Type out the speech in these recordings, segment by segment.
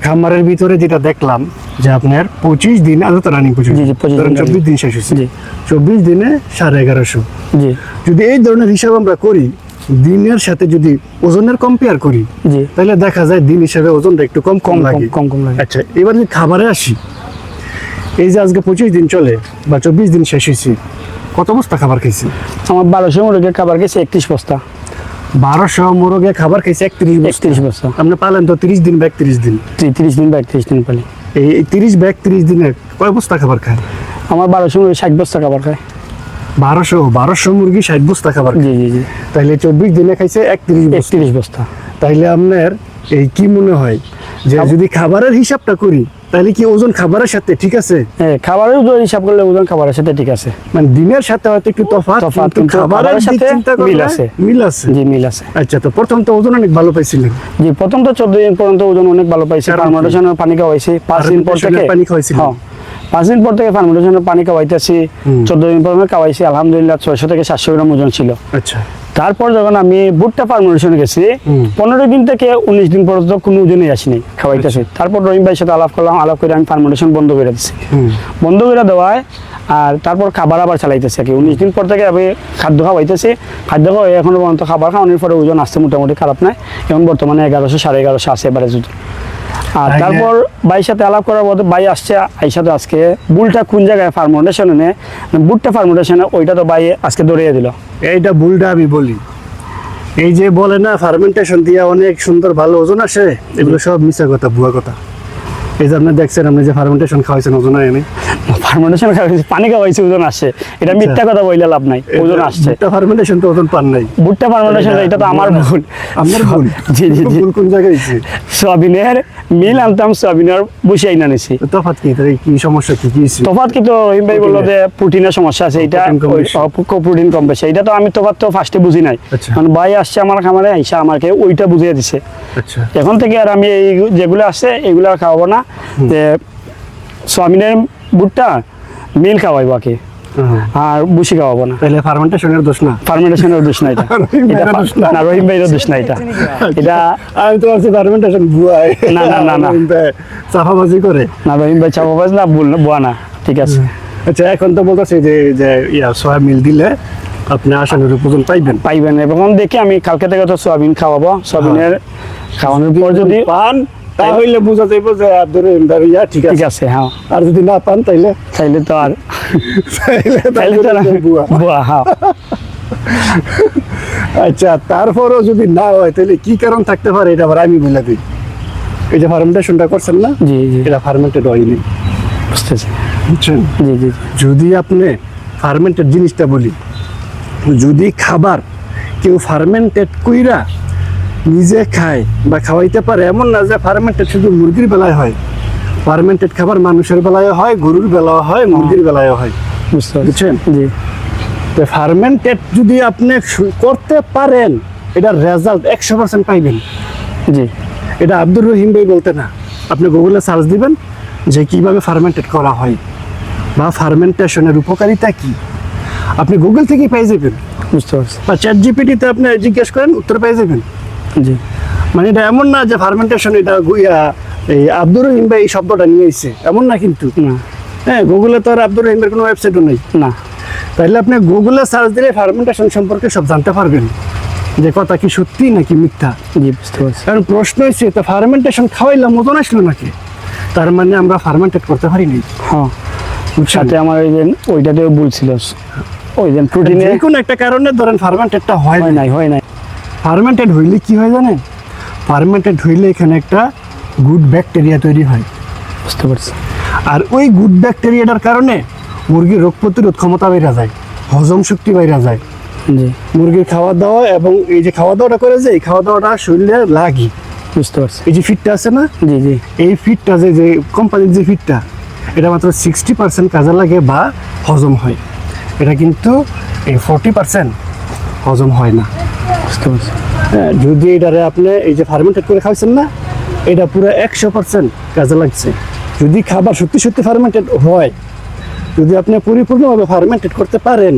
খামারের ভিতরে যেটা দেখলাম যে আপনার পঁচিশ দিন আজ তো রানিং পঁচিশ জি, জি, 25 দিন চব্বিশ দিন শেষ হয়েছে। চব্বিশ দিনে সাড়ে এগারোশো। জি। যদি এই ধরনের হিসাব আমরা করি দিনের সাথে যদি ওজনের কম্পেয়ার করি তাহলে দেখা যায় দিন হিসাবে ওজনটা একটু কম কম কম লাগে। কম কম লাগে। আচ্ছা এবার যদি খাবারে আসি এই যে আজকে পঁচিশ দিন চলে বা চব্বিশ দিন শেষ হয়েছে কত বস্তা খাবার খেয়েছি আমার বারোশো মুরগির খাবার খেয়েছি একত্রিশ বস্তা। বারোশো মোরগে খাবার খাইছে একত্রিশ একত্রিশ বস্তা আপনি পালেন তো তিরিশ দিন বা একত্রিশ দিন। তিরিশ দিন বা একত্রিশ দিন পালি। এই তিরিশ বা একত্রিশ দিনে কয় বস্তা খাবার খায়? আমার বারোশো মুরগি ষাট বস্তা খাবার খায়। বারোশো বারোশো মুরগি ষাট বস্তা খাবার জি জি জি। তাইলে চব্বিশ দিনে খাইছে একত্রিশ বস্তা। একত্রিশ বস্তা। তাইলে আপনার এই কি মনে হয় যে যদি খাবারের হিসাবটা করি তাহলে কি ওজন খাবারের সাথে ঠিক আছে? হ্যাঁ খাবারের ওজন হিসাব করলে ওজন খাবারের সাথে ঠিক আছে। মানে সাথে হয়তো একটু তফাৎ তফাৎ, খাবারের সাথে মিল আছে। মিল আছে। জি মিল আছে। আচ্ছা তো প্রথম তো ওজন অনেক ভালো পাইছিলেন। জি প্রথম তো চোদ্দ দিন পর্যন্ত ওজন অনেক ভালো পাইছে ফার্মেন্টেশনের পানি খাওয়াইছি। পাঁচ দিন পর থেকে পানি খাওয়াইছিলেন? হ্যাঁ পাঁচ দিন পর থেকে ফার্মেন্টেশনের পানি খাওয়াইতেছি। চোদ্দ দিন পর্যন্ত খাওয়াইছি আলহামদুলিল্লাহ ছয়শো থেকে সাতশো গ্রাম ওজন ছিল। আচ্ছা। তারপর যখন আমি ভুট্টা ফার্মুলেশনে গেছি পনেরো দিন থেকে উনিশ দিন পর্যন্ত কোনো ওজনে আসিনি খাওয়াইতেছে। তারপর রহিম ভাইয়ের সাথে আলাপ করলাম আলাপ করে আমি ফার্মুলেশন বন্ধ করে দিচ্ছি বন্ধ করে দেওয়ায় আর তারপর খাবার আবার চালাইতেছে আর কি। উনিশ দিন পর থেকে আমি খাদ্য খাওয়াইতেছি। খাদ্য খাওয়াই এখনও পর্যন্ত খাবার খাওয়ানোর পরে ওজন আসছে মোটামুটি খারাপ নাই। এখন বর্তমানে এগারোশো সাড়ে এগারোশো আছে এবারে যদি আর তারপর ভাইয়ের সাথে আলাপ করার পর ভাই আসছে আইসাতে আজকে বুলটা কোন জায়গায় ফার্মেন্টেশনে নে বুটটা ফার্মেন্টেশনে ওইটা তো ভাই আজকে দৌড়িয়ে দিল। এইটা ভুলটা আমি বলি। এই যে বলে না ফার্মেন্টেশন দিয়ে অনেক সুন্দর ভালো ওজন আসে এগুলো সব মিশা কথা ভুয়া কথা। এই যে আপনি দেখছেন আপনি যে ফার্মেন্টেশন খাওয়াইছেন ওজন আয়নি ফার্মেন্টেশন খাওয়াইছি পানি খাওয়াইছি ওজন এটা মিথ্যা কথা লাভ নাই ওজন আসছে। ফার্মেন্টেশন তো ওজন পান নাই। ভুট্টা ফার্মেন্টেশন এটা তো আমার ভুল। আপনার ভুল। জি জি ভুল কোন জায়গায় হয়েছে? সোয়াবিনের মিল আনতাম সোয়াবিনের বসে আইনা নিছি। তফাৎ কি? কি সমস্যা কি? কি? তফাৎ কি তো? রহিম ভাই বলল যে প্রোটিনের সমস্যা আছে এটা প্রোটিন কম বেশি। এটা তো আমি তফাৎ তো ফার্স্টে বুঝি নাই। আচ্ছা। কারণ ভাই আসছে আমার খামারে আইসা আমাকে ওইটা বুঝিয়ে দিছে। আচ্ছা এখন থেকে আর আমি এই যেগুলো আছে এগুলো আর খাওয়াবো না। যে সোয়াবিনের ভুট্টা মিল খাওয়াইবো বাকি। আর বুসি খাওয়াবো না। তাহলে ফার্মেন্টেশনের দোষ না। ফার্মেন্টেশনের দোষ না এটা। না। রহিম ভাইয়ের দোষ না এটা। এটা আমি তো ভাবছি ফার্মেন্টেশন ভুয়াই না, না, না, না। চাফাবাজি করে। না রহিম ভাই চাপাবাজ না ভুল বুয়া না। ঠিক আছে। আচ্ছা এখন তো বলতেছে যে যে ইয়া সয়া মিল দিলে আপনি ওজন পাইবেন। পাইবেন। এবং দেখি আমি কালকে থেকে তো সোয়াবিন খাওয়াবো। সোয়াবিনের খাওয়ানোর পর যদি পান তাহলে বোঝা যাইব যে আব্দুর রহিমদার ইয়া ঠিক ঠিক আছে। আছে হ্যাঁ। আর যদি না পান তাইলে? তাইলে তো আর তাইলে তাইলে তো বুয়া। বুয়া হ্যাঁ। আচ্ছা তারপরও যদি না হয় তাহলে কি কারণ থাকতে পারে? এটা আবার আমি বলে দিই। এই যে ফার্মেন্টেশনটা করছেন না? জি জি। এটা ফার্মেন্টেড হয়নি বুঝতেছি। বুঝছেন? জি জি যদি আপনি ফার্মেন্টেড জিনিসটা বলি যদি খাবার কেউ ফার্মেন্টেড কইরা নিজে খায় বা খাওয়াইতে পারে এমন না যে ফার্মেন্টেড শুধু মুরগির বেলায় হয়। ফার্মেন্টেড খাবার মানুষের বেলায় হয় গরুর বেলায় হয় মুরগির বেলায় হয়। বুঝছেন? জি। তো ফার্মেন্টেড যদি আপনি করতে পারেন এটার রেজাল্ট একশো পার্সেন্ট পাইবেন। জি। এটা আব্দুর রহিম ভাই বলতে না। আপনি গুগলে সার্চ দিবেন যে কীভাবে ফার্মেন্টেড করা হয় বা ফার্মেন্টেশনের উপকারিতা কি। আপনি গুগল থেকেই পেয়ে যাবেন। বুঝতে পারছি। বা চ্যাট জিপিটিতে আপনি জিজ্ঞেস করেন উত্তর পেয়ে যাবেন। জি। মানে এটা এমন না যে ফার্মেন্টেশন এটা গুইয়া এই আব্দুর রহিম ভাই এই শব্দটা নিয়ে এসেছে এমন না কিন্তু। না। হ্যাঁ গুগলে তো আর আব্দুর রহিমের কোনো ওয়েবসাইটও নেই। না। তাইলে আপনি গুগলে সার্চ দিলে ফার্মেন্টেশন সম্পর্কে সব জানতে পারবেন। যে কথা কি সত্যি নাকি মিথ্যা? জি বুঝতে পারছি। কারণ প্রশ্ন হচ্ছে তো ফার্মেন্টেশন খাওয়াইলাম মতন আসলো নাকি? তার মানে আমরা ফার্মেন্টেড করতে পারিনি হ্যাঁ। সাথে আমার ওই দিন ওইটাতেও ভুল ছিল। ওই দিন প্রোটিনে কোনো একটা কারণে ধরেন ফার্মেন্টেডটা হয় নাই হয় নাই। ফার্মেন্টেড হইলে কি হয় জানেন? ফার্মেন্টেড হইলে এখানে একটা গুড ব্যাকটেরিয়া তৈরি হয়। বুঝতে পারছি। আর ওই গুড ব্যাকটেরিয়াটার কারণে মুরগির রোগ প্রতিরোধ ক্ষমতা বেড়ে যায় হজম শক্তি বেড়ে যায়। মুরগির খাওয়া দাওয়া এবং এই যে খাওয়া দাওয়াটা করে যে এই খাওয়া দাওয়াটা শরীরে লাগি। বুঝতে পারছি। এই যে ফিটটা আছে না? জি জি। এই ফিটটা যে যে কোম্পানির যে ফিটটা এটা মাত্র সিক্সটি পার্সেন্ট কাজে লাগে বা হজম হয়। এটা কিন্তু এই ফোরটি পার্সেন্ট হজম হয় না। হ্যাঁ, যদি এটারে আপনি এই যে ফার্মেন্টেড করে খাইছেন না এটা পুরো একশো পার্সেন্ট কাজে লাগছে। যদি খাবার সত্যি সত্যি ফার্মেন্টেড হয় যদি আপনি পরিপূর্ণভাবে ফার্মেন্টেড করতে পারেন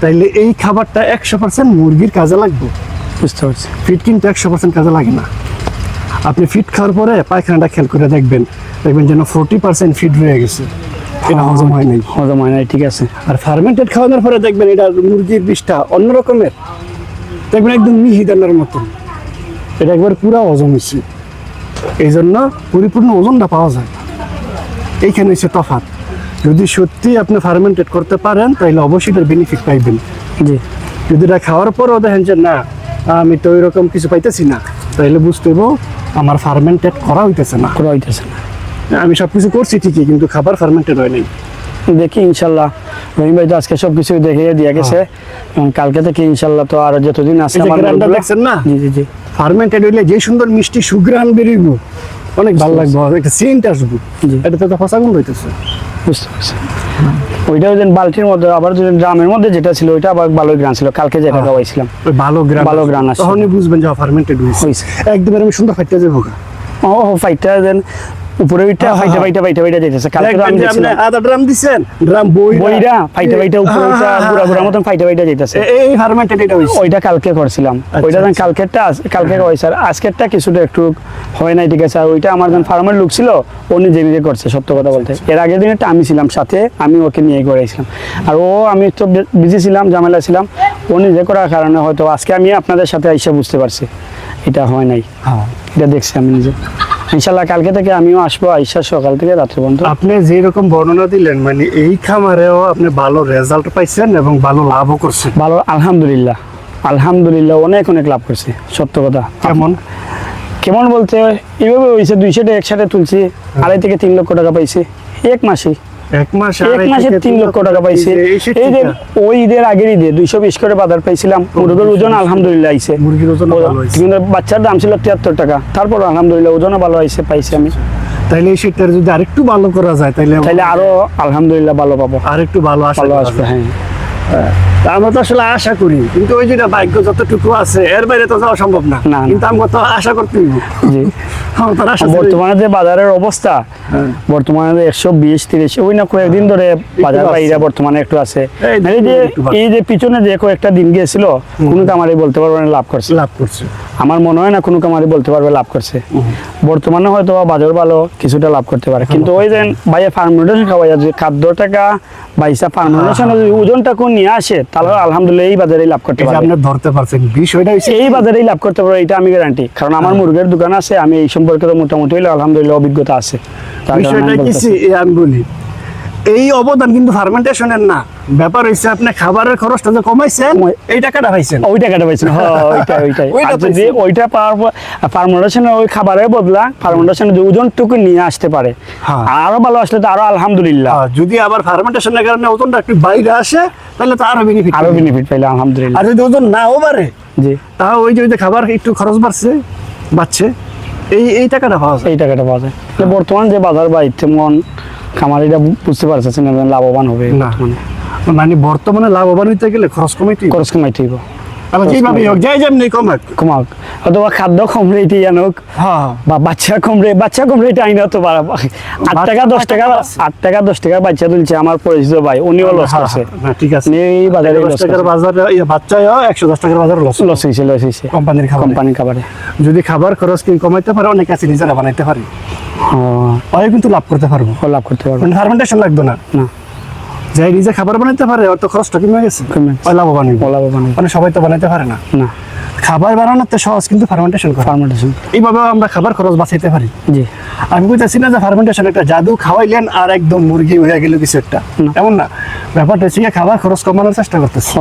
তাইলে এই খাবারটা একশো পার্সেন্ট মুরগির কাজে লাগবে। বুঝতে পারছি। ফিট কিন্তু একশো পার্সেন্ট কাজে লাগে না। আপনি ফিট খাওয়ার পরে পায়খানাটা খেয়াল করে দেখবেন। দেখবেন যেন ফোরটি পার্সেন্ট ফিট রয়ে গেছে। এটা হজম হয় নাই। হজম হয় নাই ঠিক আছে। আর ফার্মেন্টেড খাওয়ানোর পরে দেখবেন এটা মুরগির বিষটা অন্য রকমের। দেখবেন একদম মিহি দানার মতন এটা একবার পুরা ওজন হয়েছে এই জন্য পরিপূর্ণ ওজনটা পাওয়া যায়। এইখানে হচ্ছে তফাত যদি সত্যি আপনি ফার্মেন্টেড করতে পারেন তাহলে অবশ্যই তার বেনিফিট পাইবেন। জি। যদি এটা খাওয়ার পরও দেখেন যে না আমি তো ওই রকম কিছু পাইতেছি না তাহলে বুঝতে আমার ফার্মেন্টেড করা হইতেছে না। করা হইতেছে না। আমি সব কিছু করছি ঠিকই কিন্তু খাবার ফার্মেন্টেড হয় নাই। দেখি ইনশাল্লাহ। রহিম ভাই তো আজকে সব কিছু দেখে দিয়ে গেছে। এবং কালকে থেকে ইনশাল্লাহ তো আর যতদিন আছে আমার দেখছেন না? জি জি জি। ফার্মেন্টেড হইলে যে সুন্দর মিষ্টি সুগ্রান বেরিব অনেক ভালো লাগবে একটা সেন্ট আসব। জি। এটাতে তো ফসা গুণ হইতেছে। বুঝতে পারছি। ওইটাও যেন বালতির মধ্যে আবার যদি ড্রামের মধ্যে যেটা ছিল ওইটা আবার ভালোই গ্রান ছিল। কালকে যেটা খাওয়াইছিলাম। ওই ভালো গ্রান ভালো গ্রান আসছে। তখনই বুঝবেন যে ফার্মেন্টেড হইছে। একদম এরকম সুন্দর ফাইটটা যাব ও ফাইটটা দেন উপরে ওইটা হ্যাঁ, ফাইটা হ্যাঁ। ফাইটা ফাইটা ফাইটা যেতেছে কালকে তো আমি দেখছিলাম আধা ড্রাম দিছেন ড্রাম বই বইরা ফাইটা ফাইটা উপরে ওইটা গুড়া গুড়া মতন ফাইটা ফাইটা যেতেছে এই ফার্মেন্টেড এটা হইছে। ওইটা কালকে করছিলাম। ওইটা যেন আচ্ছা। কালকেরটা কালকে হয়েছে আর আজকেরটা কিছুটা একটু হয় নাই ঠিক আছে। আর ওইটা আমার যখন ফার্মের লুক ছিল ও নিজে নিজে করছে সত্য কথা বলতে। এর আগের দিনেরটা আমি ছিলাম সাথে আমি ওকে নিয়ে করেছিলাম আর ও আমি তো বিজি ছিলাম ঝামেলা ছিলাম। ও নিজে করার কারণে হয়তো আজকে আমি আপনাদের সাথে আইসা বুঝতে পারছি। এটা হয় নাই। হ্যাঁ। এটা দেখছি আমি নিজে। ইনশাল্লাহ কালকে থেকে আমিও আসব আইসা সকাল থেকে রাত্রে বন্ধু আপনি যেরকম বর্ণনা দিলেন মানে এই খামারেও আপনি ভালো রেজাল্ট পাইছেন এবং ভালো লাভও করছেন। ভালো আলহামদুলিল্লাহ। আলহামদুলিল্লাহ অনেক অনেক লাভ করছে সত্য কথা। কেমন? কেমন বলতে এইভাবে হয়েছে দুইশোটা একসাথে তুলছি আড়াই থেকে তিন লক্ষ টাকা পাইছি এক মাসে এক মাস এক মাসে তিন লক্ষ টাকা পাইছি। এই যে- এই শীত এই যে থেকে ওই ঈদের আগের ঈদে দুইশো বিশ করে বাজার পাইছিলাম। মুরগের ওজন আলহামদুলিল্লাহ আইছে। মুরগির ওজন কিন্তু বাচ্চার দাম ছিল তিয়াত্তর টাকা। তারপর আলহামদুলিল্লাহ ওজনও ভালো আইছে পাইছি আমি। তাইলে এই শীতটার যদি আরেকটু ভালো করা যায় তাইলে তাইলে আরও আলহামদুলিল্লাহ ভালো পাবো। আরেকটু ভালো ভালো আসবে হ্যাঁ। আমরা তো আসলে আশা করি কিন্তু ওই যেটা ভাগ্য যতটুকু আছে এর বাইরে তো যাওয়া সম্ভব না। কিন্তু আমরা তো আশা করতে জি। বর্তমানে যে বাজারের অবস্থা বর্তমানে একশো বিশ তিরিশ ওই না কয়েকদিন ধরে বাজার বাইরা বর্তমানে একটু আছে। এই মানে যে এই যে পিছনে যে কয়েকটা দিন গিয়েছিল কোনো কামারি বলতে পারবে না লাভ করছে। লাভ করছে। আমার মনে হয় না কোনো কামারি বলতে পারবে লাভ করছে। বর্তমানে হয়তো বাজার ভালো কিছুটা লাভ করতে পারে। কিন্তু ওই যে ভাইয়া ফার্মেন্টেশন খাওয়া যায় যে খাদ্য টাকা বাইসা ফার্মেন্টেশনে যদি ওজনটা কোন নিয়ে আসে তাহলে আলহামদুলিল্লাহ এই বাজারেই লাভ করতে পারবে। আপনি ধরতে পারছেন বিষয়টা হচ্ছে এই বাজারেই লাভ করতে পারবে এটা আমি গ্যারান্টি কারণ আমার মুরগের দোকান আছে আমি এই সম্পর্কে তো মোটামুটি আলহামদুলিল্লাহ অভিজ্ঞতা আছে। বিষয়টা কি আমি বলি এই অবদান কিন্তু ফার্মেন্টেশনের না। ব্যাপার হচ্ছে আপনি খাবারের খরচটা যে কমাইছেন কমাই- এই টাকাটা পাইছেন। ওই টাকাটা পাইছেন হ্যাঁ ওইটা ওইটাই যদি ওইটা পাওয়ার ফার্মেন্টেশনের ওই খাবারের বদলা ফার্মেন্টেশনের যে ওজনটুকু নিয়ে আসতে পারে। হ্যাঁ। আরও ভালো আসলে তো আরও আলহামদুলিল্লাহ। যদি আবার ফার্মেন্টেশনের কারণে ওজনটা একটু বাইরে আসে তাহলে তো আরও বেনিফিট আরও বেনিফিট পাইলে আলহামদুলিল্লাহ। আর যদি ওজন নাও বাড়ে জি। তাও ওই যে খাবার একটু খরচ বাড়ছে বাড়ছে এই এই টাকাটা পাওয়া যায়। এই টাকাটা পাওয়া যায়। বর্তমান যে বাজার বা তেমন খামারিরা বুঝতে পারছে লাভবান হবে। না। মানে বর্তমানে লাভবান হইতে গেলে খরচ কমাইতে। খরচ কমাইতে হইব। আবার যেভাবে হোক যাই যেমনি কমাক। কমাক। অথবা খাদ্য আনুক। হ্যাঁ বা বাচ্চা বাচ্চা আইনা আট টাকা দশ টাকা আট টাকা দশ টাকা বাচ্চা তুলছে আমার পরিচিত ভাই উনিও লস হ্যাঁ, করছে। হ্যাঁ, ঠিক আছে। এই বাজারে দশ টাকার বাজারে একশো দশ টাকার বাজারে লস লস হয়েছে লস হয়েছে। কোম্পানির খাবার। খাবারে। যদি খাবার খরচ কি কমাইতে পারে অনেক আছে নিজেরা বানাইতে পারে। ও, কিন্তু লাভ করতে পারব। লাভ করতে পারবে। মানে ফার্মেন্টেশন লাগবে না। না। যাই নিজে খাবার বানাইতে পারে অত তো খরচটা কমে গেছে। কমে লাভবান লাভবান মানে সবাই তো বানাইতে পারে না। না। খাবার বানানোর তো সহজ কিন্তু ফার্মেন্টেশন করা। ফার্মেন্টেশন এইভাবে আমরা খাবার খরচ বাঁচাইতে পারি। জি। আমি বুঝতেছি না যে ফার্মেন্টেশন একটা জাদু খাওয়াইলেন আর একদম মুরগি হয়ে গেল কিছু একটা। এমন না। ব্যাপারটা হচ্ছে খাবার খরচ কমানোর চেষ্টা করতেছি।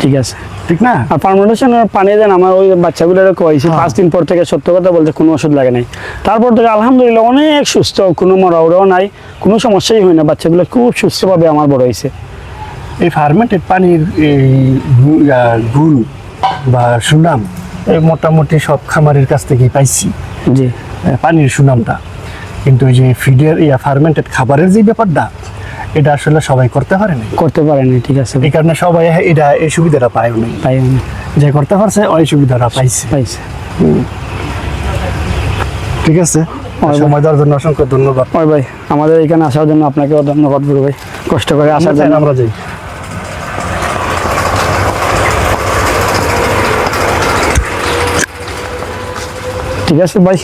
ঠিক আছে। ঠিক না? আর ফার্মেন্টেশনের পানি দেন আমার ওই বাচ্চাগুলোর কয়েছি পাঁচ দিন পর থেকে সত্য কথা বলতে কোনো ওষুধ লাগে নাই। তারপর থেকে আলহামদুলিল্লাহ অনেক সুস্থ কোনো মরাউরাও নাই কোনো সমস্যাই হয় না। বাচ্চাগুলো খুব সুস্থভাবে আমার বড় হয়েছে। এই ফার্মেন্টেড পানির এই গুণ বা সুনাম এই মোটামুটি সব খামারের কাছ থেকেই পাইছি। জি। আহ, পানির সুনামটা। কিন্তু ওই যে ফিডের ইয়া ফার্মেন্টেড খাবারের যে ব্যাপারটা এটা আসলে সবাই করতে পারে না করতে পারেনি ঠিক আছে। এই কারণে সবাই এটা এই সুবিধাটা পায় নাই। তাই আমি যে করতে পারছে ওই সুবিধাটা পাইছে। পাইছি। ঠিক আছে? সময় দেওয়ার জন্য অসংখ্য ধন্যবাদ। ওই ভাই আমাদের এখানে আসার জন্য আপনাকেও ধন্যবাদ গুরু ভাই। কষ্ট করে আসার জন্য। আমরা যাই। ঠিক আছে ভাই।